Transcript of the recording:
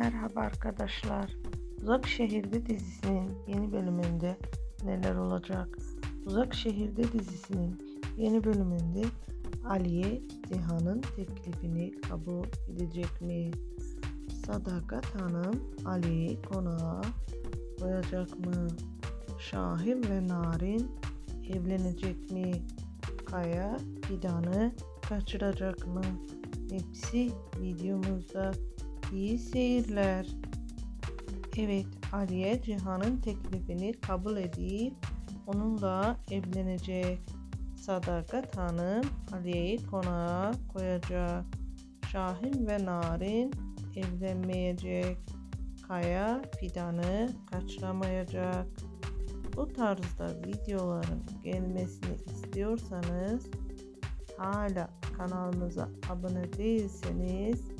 Merhaba arkadaşlar. Uzak Şehirde dizisinin yeni bölümünde neler olacak? Uzak Şehirde dizisinin yeni bölümünde Aliye Cihan'ın teklifini kabul edecek mi? Sadakat Hanım Ali'yi konağa koyacak mı? Şahin ve Narin evlenecek mi? Kaya Fidan'ı kaçıracak mı? Hepsi videomuzda. İyi seyirler. Evet, Aliye Cihan'ın teklifini kabul edip onunla evlenecek. Sadakat Hanım Aliye'yi konağa koyacak. Şahin ve Narin evlenmeyecek. Kaya Fidan'ı kaçıramayacak. Bu tarzda videoların gelmesini istiyorsanız hala kanalımıza abone değilseniz